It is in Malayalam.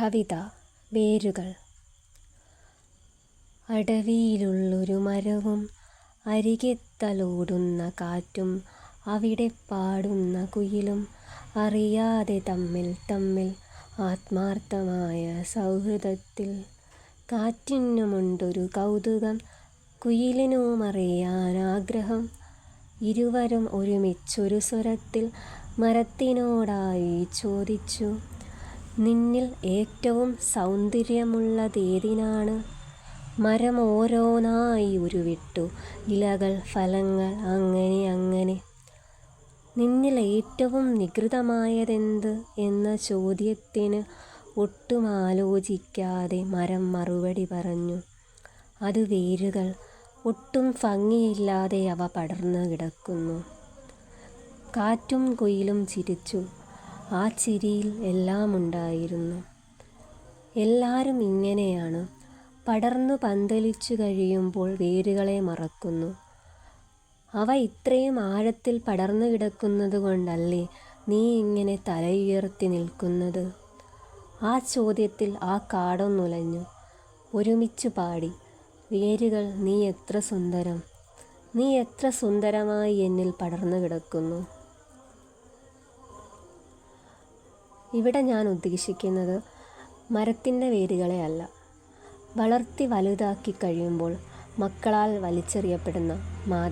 കവിത വേരുകൾ. അടവിയിലുള്ളൊരു മരവും അരികെത്തലോടുന്ന കാറ്റും അവിടെ പാടുന്ന കുയിലും അറിയാതെ തമ്മിൽ തമ്മിൽ ആത്മാർത്ഥമായ സൗഹൃദത്തിൽ. കാറ്റിനുമുണ്ടൊരു കൗതുകം കുയിലിനുമറിയാൻ ആഗ്രഹം ഇരുവരും ഒരുമിച്ചൊരു സ്വരത്തിൽ മരത്തിനോടായി ചോദിച്ചു. നിന്നിൽ ഏറ്റവും സൗന്ദര്യമുള്ളതേതിനാണ്? മരം ഓരോന്നായി ഉരുവിട്ടു. ഇലകൾ ഫലങ്ങൾ അങ്ങനെ അങ്ങനെ. നിന്നിൽ ഏറ്റവും നികൃതമായതെന്ത് എന്ന ചോദ്യത്തിന് ഒട്ടും ആലോചിക്കാതെ മരം മറുപടി പറഞ്ഞു. അത് വേരുകൾ. ഒട്ടും ഭംഗിയില്ലാതെ അവ പടർന്നു കിടക്കുന്നു. കാറ്റും കുയിലും ചിരിച്ചു. ആ ചിരിയിൽ എല്ലാം ഉണ്ടായിരുന്നു എല്ലാവരും ഇങ്ങനെയാണ് പടർന്നു പന്തലിച്ചു കഴിയുമ്പോൾ വേരുകളെ മറക്കുന്നു. അവ ഇത്രയും ആഴത്തിൽ പടർന്നു കിടക്കുന്നത് കൊണ്ടല്ലേ നീ ഇങ്ങനെ തലയുയർത്തി നിൽക്കുന്നത്? ആ ചോദ്യത്തിൽ ആ കാടൊന്നുലഞ്ഞു ഒരുമിച്ച് പാടി വേരുകൾ നീ എത്ര സുന്ദരം നീ എത്ര സുന്ദരമായി എന്നിൽ പടർന്നു കിടക്കുന്നു. ഇവിടെ ഞാൻ ഉദ്ദേശിക്കുന്നത് മരത്തിന്റെ വേരുകളെ അല്ല വളർത്തി വലുതാക്കി കഴിയുമ്പോൾ മക്കളാൽ വലിച്ചെറിയപ്പെടുന്ന മാതാ